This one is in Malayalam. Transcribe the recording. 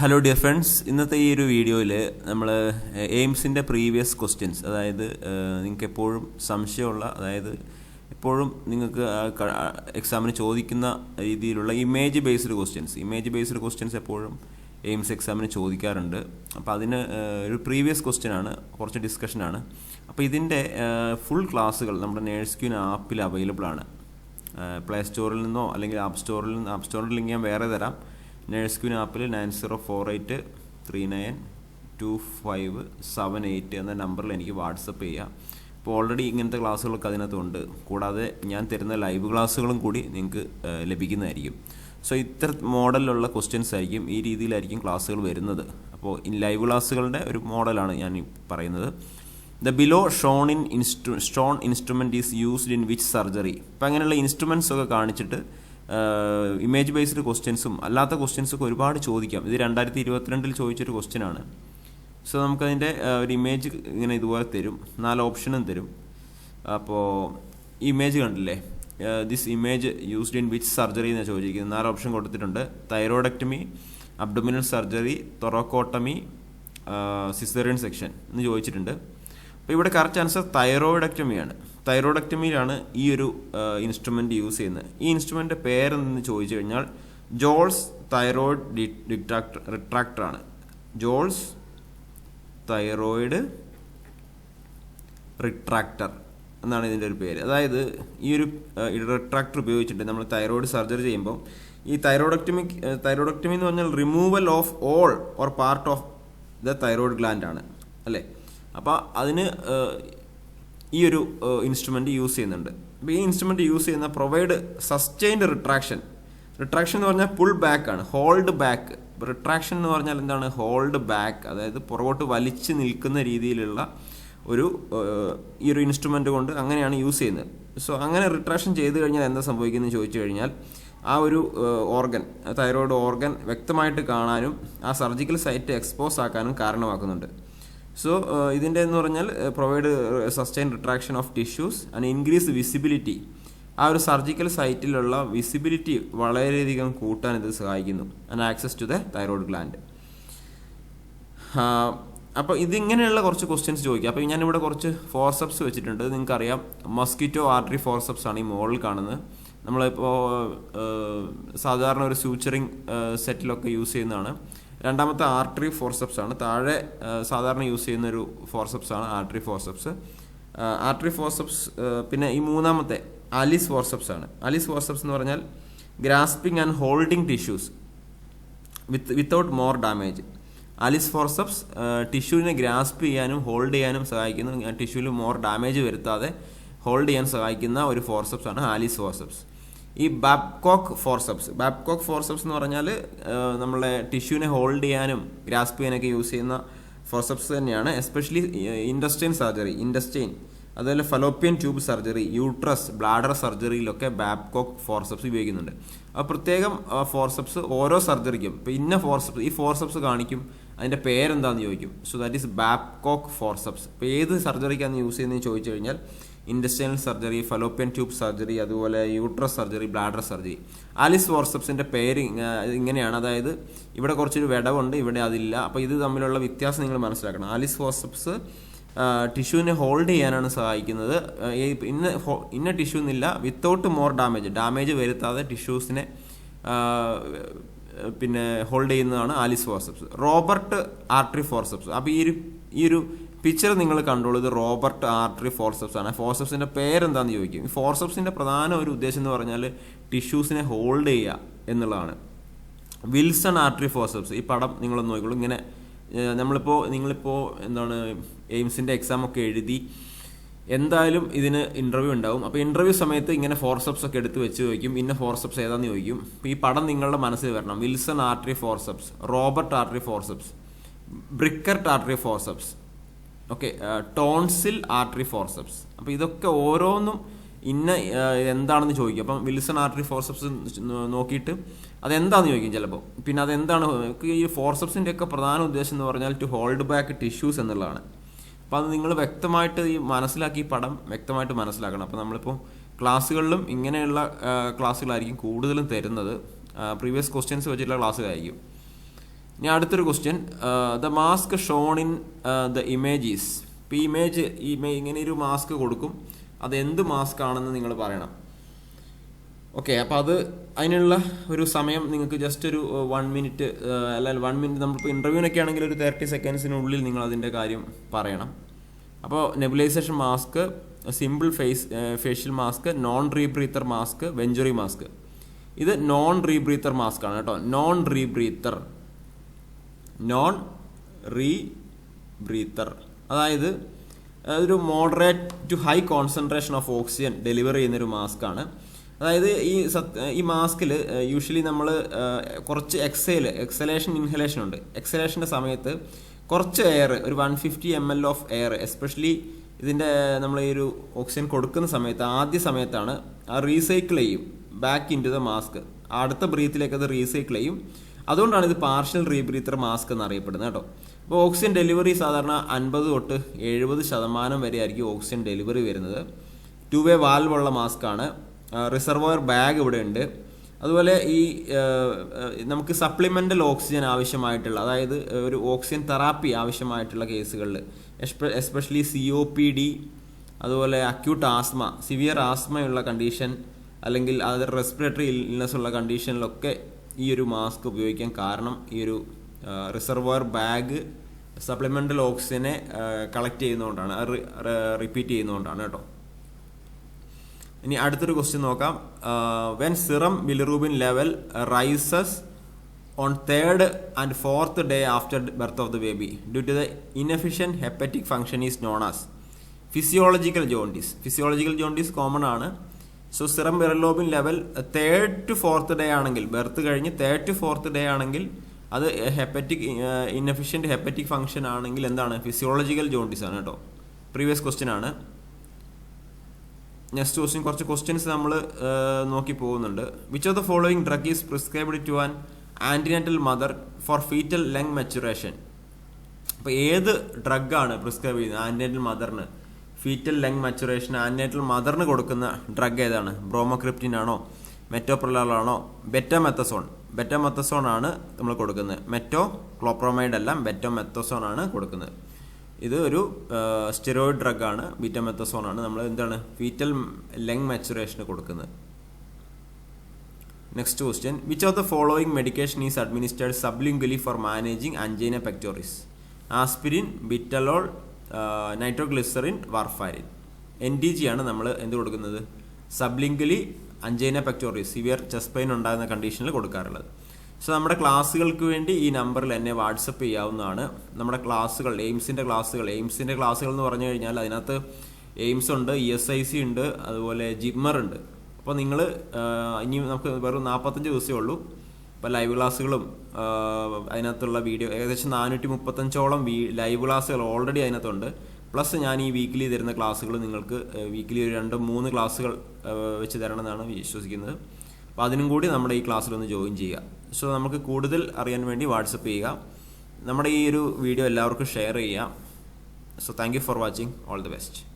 ഹലോ ഡിയർ ഫ്രണ്ട്സ് ഇന്നത്തെ ഈ ഒരു വീഡിയോയിൽ നമ്മൾ എയിംസിന്റെ പ്രീവിയസ് ക്വസ്റ്റ്യൻസ് അതായത് നിങ്ങൾക്ക് എപ്പോഴും സംശയമുള്ള അതായത് എപ്പോഴും നിങ്ങൾക്ക് എക്സാമിന് ചോദിക്കുന്ന രീതിയിലുള്ള image based questions image based questions എപ്പോഴും എയിംസ് എക്സാമിന് ചോദിക്കാറുണ്ട്. അപ്പോൾ അതിന് ഒരു പ്രീവിയസ് ക്വസ്റ്റ്യൻ ആണ് കുറച്ച് ഡിസ്കഷനാണ് അപ്പോൾ ഇതിന്റെ ഫുൾ ക്ലാസ്സുകൾ നമ്മുടെ നേഴ്സ് ക്യൂൻ ആപ്പിൽ അവൈലബിൾ ആണ്. പ്ലേ സ്റ്റോറിൽ നിന്നോ അല്ലെങ്കിൽ ആപ്പ് സ്റ്റോറിൽ നിന്ന് ആപ്പ് സ്റ്റോറിൽ ലിങ്ക് ഞാൻ വേറെ തരാം. നേഴ്സ് ക്യൂൻ ആപ്പിൽ nine zero four eight three nine two five seven eight എന്ന നമ്പറിൽ എനിക്ക് വാട്സപ്പ് ചെയ്യാം. ഇപ്പോൾ ഓൾറെഡി ഇങ്ങനത്തെ ക്ലാസ്സുകളൊക്കെ അതിനകത്തുണ്ട്. കൂടാതെ ഞാൻ തരുന്ന ലൈവ് ക്ലാസ്സുകളും കൂടി നിങ്ങൾക്ക് ലഭിക്കുന്നതായിരിക്കും. സോ ഇത്ര മോഡലിലുള്ള ക്വസ്റ്റ്യൻസ് ആയിരിക്കും ഈ രീതിയിലായിരിക്കും ക്ലാസ്സുകൾ വരുന്നത്. അപ്പോൾ ഇൻ ലൈവ് ക്ലാസ്സുകളുടെ ഒരു മോഡലാണ് ഞാൻ പറയുന്നത്. The below shown in instrument instrument is used in which surgery. അപ്പോൾ അങ്ങനെയുള്ള ഇൻസ്ട്രുമെന്റ്സ് ഒക്കെ കാണിച്ചിട്ട് ഇമേജ് ബേസ്ഡ് ക്വസ്റ്റ്യൻസും അല്ലാത്ത ക്വസ്റ്റ്യൻസൊക്കെ ഒരുപാട് ചോദിക്കാം. ഇത് രണ്ടായിരത്തി ഇരുപത്തിരണ്ടിൽ ചോദിച്ചൊരു ക്വസ്റ്റ്യൻ ആണ്. സോ നമുക്കതിന്റെ ഒരു ഇമേജ് ഇങ്ങനെ ഇതുപോലെ തരും. നാല് ഓപ്ഷനും തരും. അപ്പോൾ ഇമേജ് കണ്ടില്ലേ? This image used in which surgery എന്നാണ് ചോദിച്ചിരിക്കുന്നത്. നാല് ഓപ്ഷൻ കൊടുത്തിട്ടുണ്ട്. Thyroidectomy abdominal surgery thoracotomy caesarean section എന്ന് ചോദിച്ചിട്ടുണ്ട്. അപ്പോൾ ഇവിടെ കറക്റ്റ് ആൻസർ തൈറോയിഡക്ടമിയാണ് തൈറോയിഡക്ടമിയിലാണ് ഈ ഒരു ഇൻസ്ട്രുമെന്റ് യൂസ് ചെയ്യുന്നത്. ഈ ഇൻസ്ട്രുമെന്റ് പേരെന്ന് ചോദിച്ചു കഴിഞ്ഞാൽ ജോൾസ് തൈറോയിഡ് ഡിട്രാക്ടർ റിട്രാക്ടറാണ്. ജോൾസ് തൈറോയിഡ് റിട്രാക്ടർ എന്നാണ് ഇതിന്റെ ഒരു പേര്. അതായത് ഈ ഒരു റിട്രാക്ടർ ഉപയോഗിച്ചിട്ട് നമ്മൾ തൈറോയിഡ് സർജറി ചെയ്യുമ്പോൾ ഈ തൈറോയിഡക്ടമി തൈറോയിഡക്ടമി എന്ന് പറഞ്ഞാൽ removal of all or part of the thyroid gland ആണ്. അല്ലേ? അപ്പോൾ അതിന് ഈ ഒരു ഇൻസ്ട്രുമെന്റ് യൂസ് ചെയ്യുന്നുണ്ട്. അപ്പോൾ ഈ ഇൻസ്ട്രുമെന്റ് യൂസ് ചെയ്യുന്ന പ്രൊവൈഡ് സസ്റ്റെയിൻഡ് റിട്രാക്ഷൻ റിട്രാക്ഷൻ എന്ന് പറഞ്ഞാൽ പുൾ ബാക്ക് ആണ്. ഹോൾഡ് ബാക്ക് റിട്രാക്ഷൻ എന്ന് പറഞ്ഞാൽ എന്താണ്? ഹോൾഡ് ബാക്ക് അതായത് പുറകോട്ട് വലിച്ചു നിൽക്കുന്ന രീതിയിലുള്ള ഒരു ഈ ഒരു ഇൻസ്ട്രുമെന്റ് കൊണ്ട് അങ്ങനെയാണ് യൂസ് ചെയ്യുന്നത്. സോ അങ്ങനെ റിട്രാക്ഷൻ ചെയ്ത് കഴിഞ്ഞാൽ എന്താ സംഭവിക്കുന്നത് ചോദിച്ചു കഴിഞ്ഞാൽ ആ ഒരു ഓർഗൻ തൈറോയ്ഡ് ഓർഗൻ വ്യക്തമായിട്ട് കാണാനും ആ സർജിക്കൽ സൈറ്റ് എക്സ്പോസ് ആക്കാനും കാരണമാക്കുന്നുണ്ട്. സോ ഇതിന്റെ എന്ന് പറഞ്ഞാൽ provide sustain retraction of tissues and increase visibility ആ ഒരു സർജിക്കൽ സൈറ്റിലുള്ള വിസിബിലിറ്റി വളരെയധികം കൂട്ടാൻ ഇത് സഹായിക്കുന്നു and access to the thyroid gland അപ്പോൾ ഇതിങ്ങനെയുള്ള കുറച്ച് ക്വസ്റ്റ്യൻസ് ചോദിക്കുക അപ്പോൾ ഞാനിവിടെ കുറച്ച് ഫോർസപ്സ് വെച്ചിട്ടുണ്ട്. നിങ്ങൾക്കറിയാം മസ്കിറ്റോ ആർട്ടറി ഫോർസപ്സ് ആണ് ഈ മോളിൽ കാണുന്നത്. നമ്മളിപ്പോൾ സാധാരണ ഒരു സ്യൂച്ചറിങ് സെറ്റിലൊക്കെ യൂസ് ചെയ്യുന്നതാണ്. രണ്ടാമത്തെ ആർട്ടറി ഫോർസെപ്സ് ആണ്. താഴെ സാധാരണ യൂസ് ചെയ്യുന്ന ഒരു ഫോർസെപ്സ് ആണ് ആർട്ടറി ഫോർസെപ്സ് ആർട്ടറി ഫോർസെപ്സ് പിന്നെ ഈ മൂന്നാമത്തെ അലിസ് ഫോർസെപ്സ് ആണ്. അലിസ് ഫോർസെപ്സ് എന്ന് പറഞ്ഞാൽ grasping and holding tissues with without more damage Allis forceps ടിഷ്യൂവിനെ grasp ചെയ്യാനും ഹോൾഡ് ചെയ്യാനും സഹായിക്കുന്നു ടിഷ്യൂവിൽ മോർ ഡാമേജ് വരുത്താതെ ഹോൾഡ് ചെയ്യാൻ സഹായിക്കുന്ന ഒരു ഫോർസെപ്സ് ആണ് ആലിസ് ഫോർസപ്സ് ഈ ബാബ്കോക്ക് ഫോർസപ്സ് ബാബ്കോക്ക് ഫോർസപ്സ് എന്ന് പറഞ്ഞാൽ നമ്മളെ ടിഷ്യൂവിനെ ഹോൾഡ് ചെയ്യാനും ഗ്രാസ്പ് ചെയ്യാനൊക്കെ യൂസ് ചെയ്യുന്ന ഫോർസപ്സ് തന്നെയാണ്. എസ്പെഷ്യലി ഇൻഡസ്റ്റൈൻ സർജറി ഇൻഡസ്റ്റൈൻ അതുപോലെ fallopian tube surgery uterus bladder സർജറിയിലൊക്കെ Babcock forceps ഉപയോഗിക്കുന്നുണ്ട്. അപ്പോൾ പ്രത്യേകം ഫോർസപ്സ് ഓരോ സർജറിക്കും ഇപ്പോൾ ഇന്ന ഫോർസപ്സ് ഈ ഫോർസപ്സ് കാണിക്കും. അതിന്റെ പേരെന്താണെന്ന് ചോദിക്കും. So that is Babcock forceps ഇപ്പോൾ ഏത് സർജറിക്കാണ് യൂസ് ചെയ്യുന്നതെന്ന് ചോദിച്ചു കഴിഞ്ഞാൽ intestinal surgery fallopian tube surgery അതുപോലെ uterus surgery bladder surgery Allis വോർസപ്സിന്റെ പേര് ഇങ്ങനെയാണ്. അതായത് ഇവിടെ കുറച്ചൊരു വിടവുണ്ട് ഇവിടെ അതില്ല. അപ്പോൾ ഇത് തമ്മിലുള്ള വ്യത്യാസം നിങ്ങൾ മനസ്സിലാക്കണം. ആലിസ് വോർസപ്സ് ടിഷ്യൂവിനെ ഹോൾഡ് ചെയ്യാനാണ് സഹായിക്കുന്നത്. ഇന്ന ഇന്ന ടിഷ്യൂ എന്നില്ല വിത്തൗട്ട് മോർ ഡാമേജ് ഡാമേജ് വരുത്താതെ ടിഷ്യൂസിനെ പിന്നെ ഹോൾഡ് ചെയ്യുന്നതാണ് ആലിസ് ഫോർസപ്സ് റോബർട്ട് ആർട്രി ഫോർസപ്സ് അപ്പോൾ ഈ ഒരു ഈ ഒരു പിക്ചർ നിങ്ങൾ കണ്ടോളൂ ഇത് റോബർട്ട് ആർട്ടറി ഫോർസെപ്സ് ആണ്. ഫോർസെപ്സിന്റെ പേരെന്താണെന്ന് ചോദിക്കും. ഈ ഫോർസെപ്സിന്റെ പ്രധാന ഒരു ഉദ്ദേശം എന്ന് പറഞ്ഞാൽ ടിഷ്യൂസിനെ ഹോൾഡ് ചെയ്യുക എന്നുള്ളതാണ്. വിൽസൺ ആർട്ടറി ഫോർസെപ്സ് ഈ പടം നിങ്ങളൊന്ന് നോക്കിക്കോളൂ. ഇങ്ങനെ നമ്മളിപ്പോൾ നിങ്ങളിപ്പോൾ എന്താണ് എയിംസിന്റെ എക്സാം ഒക്കെ എഴുതി എന്തായാലും ഇതിന് ഇന്റർവ്യൂ ഉണ്ടാവും. അപ്പോൾ ഇന്റർവ്യൂ സമയത്ത് ഇങ്ങനെ ഫോർസെപ്സ് ഒക്കെ എടുത്ത് വെച്ച് ചോദിക്കും ഇന്ന ഫോർസെപ്സ് ഏതാന്ന് ചോദിക്കും? അപ്പോൾ ഈ പടം നിങ്ങളുടെ മനസ്സിൽ വരണം. Wilson artery forceps Robert artery forceps Brickert artery forceps okay tonsil artery forceps അപ്പോൾ ഇതൊക്കെ ഓരോന്നും ഇന്ന എന്താണെന്ന് ചോദിക്കും. അപ്പം വിൽസൺ ആർട്ടറി ഫോർസപ്സ് നോക്കിയിട്ട് അതെന്താണെന്ന് ചോദിക്കും ചിലപ്പോൾ പിന്നെ അതെന്താണ് ഈ ഫോർസപ്സിന്റെ ഒക്കെ പ്രധാന ഉദ്ദേശം എന്ന് പറഞ്ഞാൽ ടു ഹോൾഡ് ബാക്ക് ടിഷ്യൂസ് എന്നുള്ളതാണ്. അപ്പോൾ അത് നിങ്ങൾ വ്യക്തമായിട്ട് ഈ മനസ്സിലാക്കി ഈ പടം വ്യക്തമായിട്ട് മനസ്സിലാക്കണം. അപ്പോൾ നമ്മളിപ്പോൾ ക്ലാസ്സുകളിലും ഇങ്ങനെയുള്ള ക്ലാസ്സുകളായിരിക്കും കൂടുതലും തരുന്നത്. പ്രീവിയസ് ക്വസ്റ്റ്യൻസ് വെച്ചിട്ടുള്ള ക്ലാസ്സുകളായിരിക്കും. ഇനി അടുത്തൊരു question the mask shown in the images ഇപ്പോൾ ഈ ഇമേജ് ഇങ്ങനെ ഒരു മാസ്ക് കൊടുക്കും. അത് എന്ത് മാസ്ക് ആണെന്ന് നിങ്ങൾ പറയണം. ഓക്കെ അപ്പോൾ അത് അതിനുള്ള ഒരു സമയം നിങ്ങൾക്ക് ജസ്റ്റ് ഒരു വൺ മിനിറ്റ് അല്ലെങ്കിൽ വൺ മിനിറ്റ് നമ്മളിപ്പോൾ ഇന്റർവ്യൂവിനൊക്കെ ആണെങ്കിൽ ഒരു തേർട്ടി സെക്കൻഡ്സിനുള്ളിൽ നിങ്ങൾ അതിന്റെ കാര്യം പറയണം. അപ്പോൾ nebulisation mask simple face facial mask non rebreather mask venturi mask ഇത് നോൺ റീബ്രീത്തർ മാസ്ക് ആണ് കേട്ടോ. Non rebreather non rebreather അതായത് ഒരു moderate to high concentration of oxygen deliver ചെയ്യുന്നൊരു ആണ്. അതായത് ഈ സത് ഈ മാസ്കിൽ യൂഷ്വലി നമ്മൾ കുറച്ച് എക്സേൽ എക്സലേഷൻ ഇൻഹലേഷൻ ഉണ്ട്. എക്സലേഷന്റെ സമയത്ത് കുറച്ച് എയർ ഒരു one fifty M L of air especially ഇതിന്റെ നമ്മൾ ഈ ഒരു ഓക്സിജൻ കൊടുക്കുന്ന സമയത്ത് ആദ്യ സമയത്താണ് ആ റീസൈക്കിൾ ചെയ്യും. Back into the mask അടുത്ത ബ്രീത്തിലേക്ക് അത് റീസൈക്കിൾ ചെയ്യും. അതുകൊണ്ടാണ് ഇത് പാർഷ്യൽ റീബ്രീത്തർ മാസ്ക് എന്നറിയപ്പെടുന്നത് കേട്ടോ. അപ്പോൾ ഓക്സിജൻ ഡെലിവറി സാധാരണ അൻപത് തൊട്ട് എഴുപത് ശതമാനം വരെ ആയിരിക്കും ഓക്സിജൻ ഡെലിവറി വരുന്നത് ടു വേ വാൽവുള്ള മാസ്കാണ് റിസർവോയർ ബാഗ് ഇവിടെ ഉണ്ട്. അതുപോലെ ഈ നമുക്ക് സപ്ലിമെന്റൽ ഓക്സിജൻ ആവശ്യമായിട്ടുള്ള അതായത് ഒരു ഓക്സിജൻ തെറാപ്പി ആവശ്യമായിട്ടുള്ള കേസുകളിൽ especially C O P D അതുപോലെ അക്യൂട്ട് ആസ്മ സിവിയർ ആസ്മയുള്ള കണ്ടീഷൻ അല്ലെങ്കിൽ അത് റെസ്പിറേറ്ററി ഇൽനെസ് ഉള്ള കണ്ടീഷനിലൊക്കെ ഈ ഒരു മാസ്ക് ഉപയോഗിക്കാൻ കാരണം ഈ ഒരു റിസർവോയർ ബാഗ് സപ്ലിമെന്റൽ ഓക്സിജനെ കളക്ട് ചെയ്യുന്നതുകൊണ്ടാണ് റിപ്പീറ്റ് ചെയ്യുന്നതുകൊണ്ടാണ് കേട്ടോ. ഇനി അടുത്തൊരു ക്വസ്റ്റ്യൻ നോക്കാം. When serum bilirubin level rises on third and fourth day after birth of the baby due to the inefficient hepatic function is known as physiological jaundice physiological jaundice common ആണ്. So serum bilirubin level third to fourth day ആണെങ്കിൽ ബെർത്ത് കഴിഞ്ഞ് തേർഡ് ടു ഫോർത്ത് ഡേ ആണെങ്കിൽ അത് ഹെപ്പറ്റിക് ഇൻഎഫിഷ്യന്റ് ഹെപ്പറ്റിക് ഫംഗ്ഷൻ ആണെങ്കിൽ എന്താണ്? ഫിസിയോളജിക്കൽ ജോണ്ടിസ് ആണ് കേട്ടോ. പ്രീവിയസ് ക്വസ്റ്റ്യൻ ആണ്. നെക്സ്റ്റ് ക്വസ്റ്റ്യൻ കുറച്ച് ക്വസ്റ്റ്യൻസ് നമ്മൾ നോക്കി പോകുന്നുണ്ട്. Which of the following drug is prescribed to an antenatal mother for fetal lung maturation അപ്പോൾ ഏത് ഡ്രഗ് ആണ് പ്രിസ്ക്രൈബ് ചെയ്യുന്നത്? ആന്റിനറ്റൽ മദറിന് ഫീറ്റൽ ലങ് മച്ചുറേഷൻ ആന്റിനറ്റൽ മദറിന് കൊടുക്കുന്ന ഡ്രഗ് ഏതാണ്? ബ്രോമോക്രിപ്റ്റിൻ ആണോ? മെറ്റോപ്രലാളാണോ? ബെറ്റമെത്തസോൺ. ബെറ്റമെത്തസോൺ ആണ് നമ്മൾ കൊടുക്കുന്നത്. മെറ്റോ ക്ലോപ്രോമൈഡ് അല്ല ബെറ്റോമെത്തസോൺ ആണ് കൊടുക്കുന്നത്. ഇത് ഒരു സ്റ്റെറോയിഡ് ഡ്രഗാണ് ബീറ്റമെത്തസോൺ ആണ്. നമ്മൾ എന്താണ്? ഫീറ്റൽ ലങ് മാച്ചുറേഷന് കൊടുക്കുന്നത്. Next question which of the following medication is administered sublingually for managing angina pectoris aspirin ബിറ്റലോൾ nitroglycerin warfarin N D G ആണ് നമ്മൾ എന്ത് കൊടുക്കുന്നത്? Sublingually angina pectoris severe chest pain ഉണ്ടാകുന്ന കണ്ടീഷനിൽ കൊടുക്കാറുള്ളത്. സോ നമ്മുടെ ക്ലാസ്സുകൾക്ക് വേണ്ടി ഈ നമ്പറിൽ എന്നെ വാട്സപ്പ് ചെയ്യാവുന്നതാണ്. നമ്മുടെ ക്ലാസ്സുകൾ എയിംസിന്റെ ക്ലാസ്സുകൾ എയിംസിന്റെ ക്ലാസ്സുകൾ എന്ന് പറഞ്ഞു കഴിഞ്ഞാൽ അതിനകത്ത് എയിംസ് ഉണ്ട് ഇ എസ് ഐ സി ഉണ്ട് അതുപോലെ ജിമ്മർ ഉണ്ട്. അപ്പോൾ നിങ്ങൾ ഇനി നമുക്ക് വെറും നാൽപ്പത്തഞ്ച് ദിവസമേ ഉള്ളൂ. ഇപ്പോൾ ലൈവ് ക്ലാസ്സുകളും അതിനകത്തുള്ള വീഡിയോ ഏകദേശം നാനൂറ്റി മുപ്പത്തഞ്ചോളം വീ ലൈവ് ക്ലാസ്സുകൾ ഓൾറെഡി അതിനകത്തുണ്ട്. പ്ലസ് ഞാൻ ഈ വീക്കിലി തരുന്ന ക്ലാസ്സുകൾ നിങ്ങൾക്ക് വീക്കിലി ഒരു രണ്ട് മൂന്ന് ക്ലാസ്സുകൾ വെച്ച് തരണമെന്നാണ് വിശ്വസിക്കുന്നത്. അപ്പോൾ അതിനും കൂടി നമ്മുടെ ഈ ക്ലാസ്സിലൊന്ന് ജോയിൻ ചെയ്യുക. സോ നമുക്ക് കൂടുതൽ അറിയാൻ വേണ്ടി വാട്സപ്പ് ചെയ്യുക. നമ്മുടെ ഈ ഒരു വീഡിയോ എല്ലാവർക്കും ഷെയർ ചെയ്യാം so thank you for watching all the best